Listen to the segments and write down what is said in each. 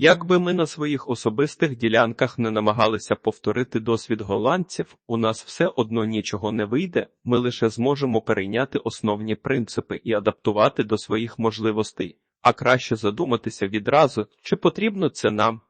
Якби ми на своїх особистих ділянках не намагалися повторити досвід голландців, у нас все одно нічого не вийде, ми лише зможемо перейняти основні принципи і адаптувати до своїх можливостей, а краще задуматися відразу, чи потрібно це нам.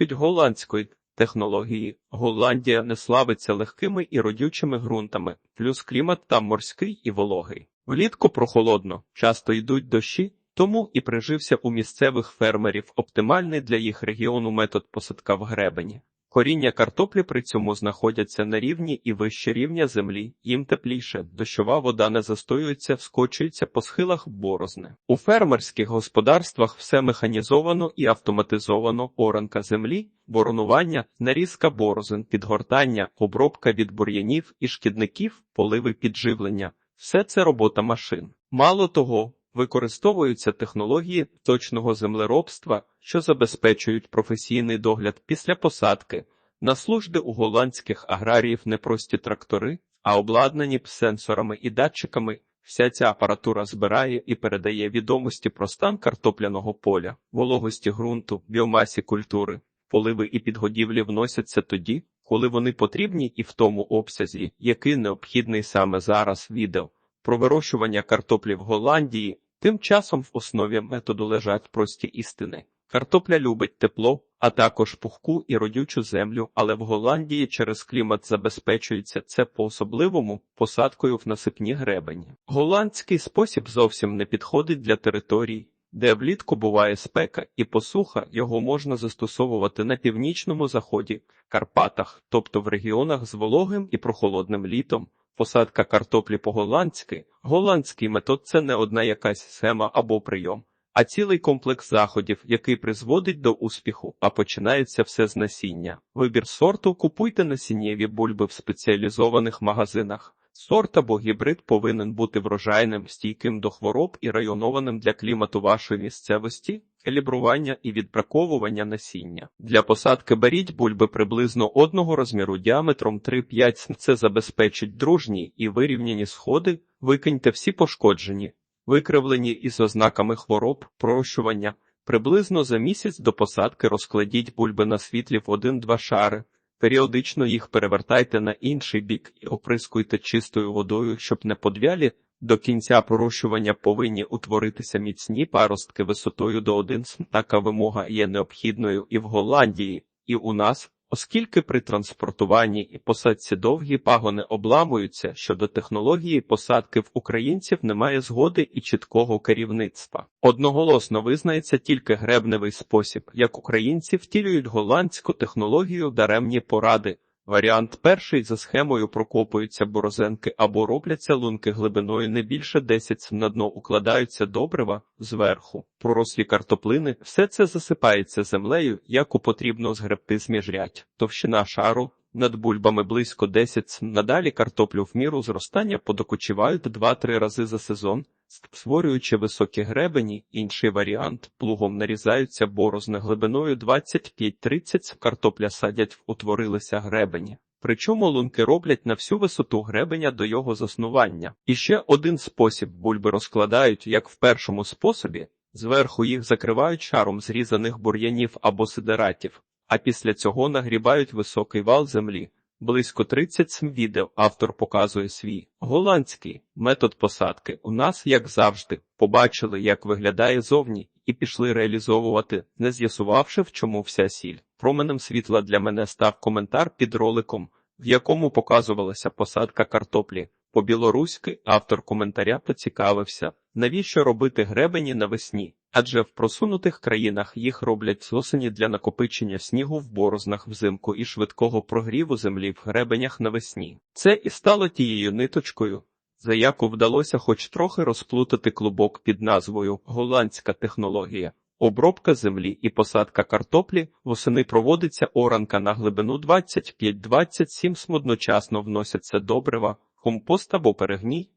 Від голландської технології Голландія не славиться легкими і родючими ґрунтами, плюс клімат там морський і вологий. Влітку прохолодно, часто йдуть дощі, тому і прижився у місцевих фермерів оптимальний для їх регіону метод посадка в гребені. Коріння картоплі при цьому знаходяться на рівні і вище рівня землі, їм тепліше, дощова вода не застоюється, вскочується по схилах борозни. У фермерських господарствах все механізовано і автоматизовано, оранка землі, боронування, нарізка борозин, підгортання, обробка від бур'янів і шкідників, поливи підживлення. Все це робота машин. Мало того, використовуються технології точного землеробства, що забезпечують професійний догляд після посадки. На служби у голландських аграріїв не прості трактори, а обладнані сенсорами і датчиками. Вся ця апаратура збирає і передає відомості про стан картопляного поля, вологості ґрунту, біомасі культури. Поливи і підгодівлі вносяться тоді, коли вони потрібні і в тому обсязі, який необхідний саме зараз відео. Про вирощування картоплі в Голландії тим часом в основі методу лежать прості істини. Картопля любить тепло, а також пухку і родючу землю, але в Голландії через клімат забезпечується це по-особливому посадкою в насипні гребені. Голландський спосіб зовсім не підходить для територій, де влітку буває спека і посуха, його можна застосовувати на північному заході, Карпатах, тобто в регіонах з вологим і прохолодним літом. Посадка картоплі по-голландськи. Голландський метод це не одна якась схема або прийом, а цілий комплекс заходів, який призводить до успіху, а починається все з насіння. Вибір сорту купуйте насіннєві бульби в спеціалізованих магазинах. Сорт або гібрид повинен бути врожайним, стійким до хвороб і районованим для клімату вашої місцевості, калібрування і відбраковування насіння. Для посадки беріть бульби приблизно одного розміру діаметром 3-5 см. Це забезпечить дружні і вирівняні сходи, викиньте всі пошкоджені, викривлені із ознаками хвороб, прощування. Приблизно за місяць до посадки розкладіть бульби на світлі в 1-2 шари. Періодично їх перевертайте на інший бік і оприскуйте чистою водою, щоб не подвялі. До кінця пророщування повинні утворитися міцні паростки висотою до 1 см. Така вимога є необхідною і в Голландії, і у нас, оскільки при транспортуванні і посадці довгі пагони обламуються, щодо технології посадки в українців немає згоди і чіткого керівництва. Одноголосно визнається тільки гребневий спосіб, як українці втілюють голландську технологію даремні поради. Варіант перший за схемою прокопуються борозенки або робляться лунки глибиною не більше 10 см. на дно укладаються добрива зверху. Пророслі картоплини все це засипається землею, яку потрібно згребти з міжрядь. Товщина шару над бульбами близько 10 см. Надалі картоплю в міру зростання подокучівають 2-3 рази за сезон. Створюючи високі гребені, інший варіант плугом нарізаються борозни глибиною 25-30 картопля садять в утворилися гребені. Причому лунки роблять на всю висоту гребеня до його заснування. І ще один спосіб бульби розкладають, як в першому способі, зверху їх закривають шаром зрізаних бур'янів або сидератів, а після цього нагрібають високий вал землі. Близько 30 см відео автор показує свій голландський метод посадки. У нас, як завжди, побачили, як виглядає зовні, і пішли реалізовувати, не з'ясувавши, в чому вся сіль. Променем світла для мене став коментар під роликом, в якому показувалася посадка картоплі. По-білоруськи автор коментаря поцікавився, навіщо робити гребені навесні, адже в просунутих країнах їх роблять з осені для накопичення снігу в борознах взимку і швидкого прогріву землі в гребенях навесні. Це і стало тією ниточкою, за яку вдалося хоч трохи розплутати клубок під назвою Голландська технологія. Обробка землі і посадка картоплі восени проводиться оранка на глибину 25-27 см одночасно вносяться добрива, компост або перегній,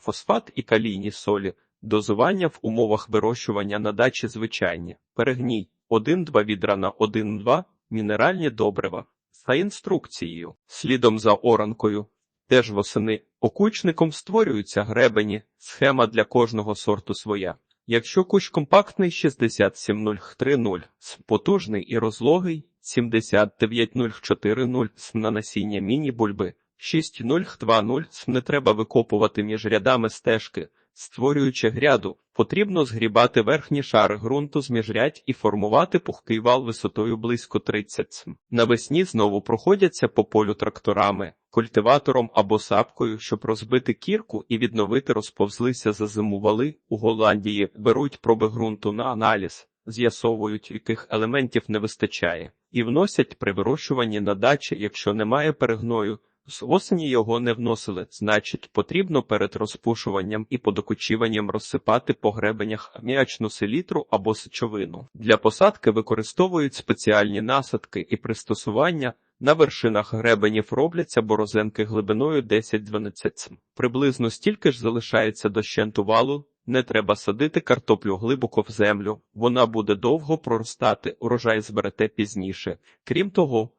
фосфат і калійні солі, дозування в умовах вирощування на дачі звичайні, перегній 1-2 відра на 1-2, мінеральні добрива, за інструкцією, слідом за оранкою. Теж восени окучником створюються гребені, схема для кожного сорту своя. Якщо кущ компактний 67030, с потужний і розлогий 79040 с на насіння міні-бульби 6020 с не треба викопувати між рядами стежки, створюючи гряду, потрібно згрібати верхні шари ґрунту з міжрядь і формувати пухкий вал висотою близько 30 см. Навесні знову проходяться по полю тракторами, культиватором або сапкою, щоб розбити кірку і відновити розповзлися за зиму вали. У Голландії беруть проби ґрунту на аналіз, з'ясовують, яких елементів не вистачає, і вносять при вирощуванні на дачі, якщо немає перегною. З осені його не вносили, значить, потрібно перед розпушуванням і подокучіванням розсипати по гребенях аміачну селітру або сечовину. Для посадки використовують спеціальні насадки і пристосування. На вершинах гребенів робляться борозенки глибиною 10-12 см. Приблизно стільки ж залишається дощенту валу. Не треба садити картоплю глибоко в землю, вона буде довго проростати, урожай зберете пізніше. Крім того,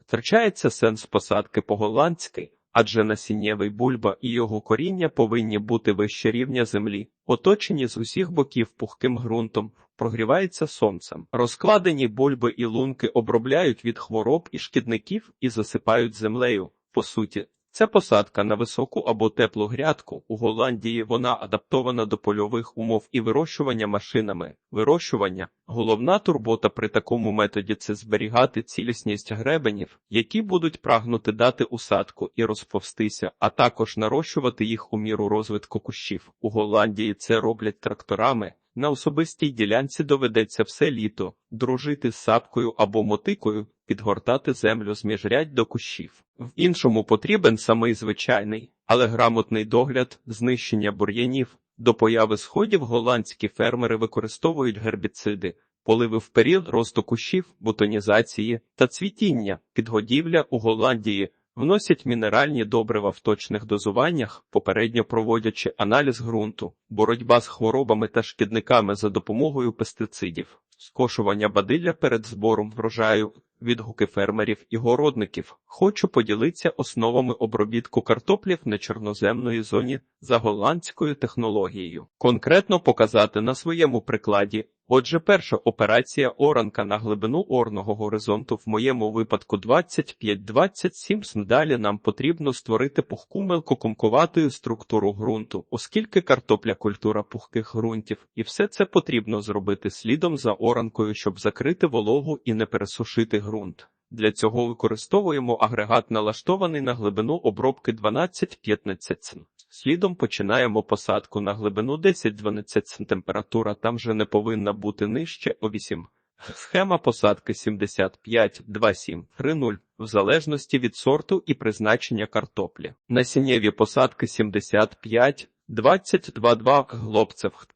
Втрачається сенс посадки по-голландськи, адже насіннєвий бульба і його коріння повинні бути вище рівня землі, оточені з усіх боків пухким ґрунтом, прогрівається сонцем. Розкладені бульби і лунки обробляють від хвороб і шкідників і засипають землею. По суті, це посадка на високу або теплу грядку. У Голландії вона адаптована до польових умов і вирощування машинами. Вирощування головна турбота при такому методі це зберігати цілісність гребенів, які будуть прагнути дати усадку і розповстися, а також нарощувати їх у міру розвитку кущів. У Голландії це роблять тракторами. На особистій ділянці доведеться все літо дружити з сапкою або мотикою, підгортати землю з міжрядь до кущів. В іншому потрібен самий звичайний, але грамотний догляд, знищення бур'янів. До появи сходів голландські фермери використовують гербіциди, поливи в період росту кущів, бутонізації та цвітіння, підгодівля у Голландії. Вносять мінеральні добрива в точних дозуваннях, попередньо проводячи аналіз ґрунту, боротьба з хворобами та шкідниками за допомогою пестицидів, скошування бадилля перед збором врожаю, відгуки фермерів і городників. Хочу поділитися основами обробітку картоплів на чорноземної зоні за голландською технологією. Конкретно показати на своєму прикладі. Отже, перша операція оранка на глибину орного горизонту в моєму випадку 25-27 см. Далі нам потрібно створити пухку мелкокомковатою структуру ґрунту, оскільки картопля культура пухких ґрунтів, і все це потрібно зробити слідом за оранкою, щоб закрити вологу і не пересушити ґрунт. Для цього використовуємо агрегат налаштований на глибину обробки 12-15 см. Слідом починаємо посадку на глибину 10-12 см. Температура там вже не повинна бути нижче о 8. Схема посадки 75-27-3-0 в залежності від сорту і призначення картоплі. Насіннєві посадки 75-20-22 глобцев.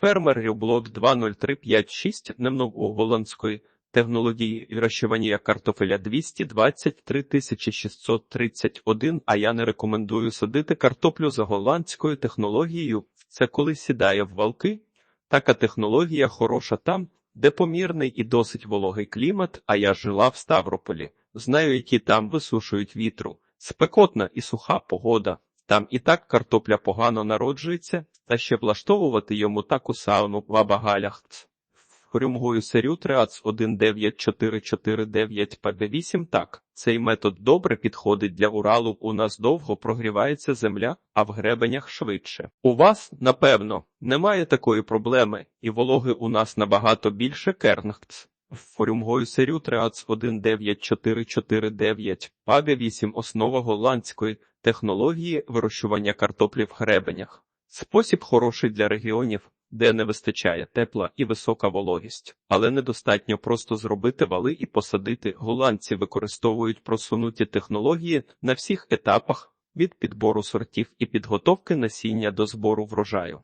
Фермер Рюблок 20356 немного-голландської технології вирощування картофеля 223 631, а я не рекомендую садити картоплю за голландською технологією. Це коли сідає в валки. Така технологія хороша там, де помірний і досить вологий клімат, а я жила в Ставрополі. Знаю, які там висушують вітру. Спекотна і суха погода. Там і так картопля погано народжується, та ще влаштовувати йому таку сауну в абагалях. Хорюмгою серю Триац 19449 ПБ8 так. Цей метод добре підходить для Уралу. У нас довго прогрівається земля, а в гребенях швидше. У вас, напевно, немає такої проблеми, і вологи у нас набагато більше кернгц. Форюмгою серю Триац 19449 ПАБі 8 основа голландської технології вирощування картоплі в гребенях. Спосіб хороший для регіонів, де не вистачає тепла і висока вологість, але недостатньо просто зробити вали і посадити. Голландці використовують просунуті технології на всіх етапах від підбору сортів і підготовки насіння до збору врожаю.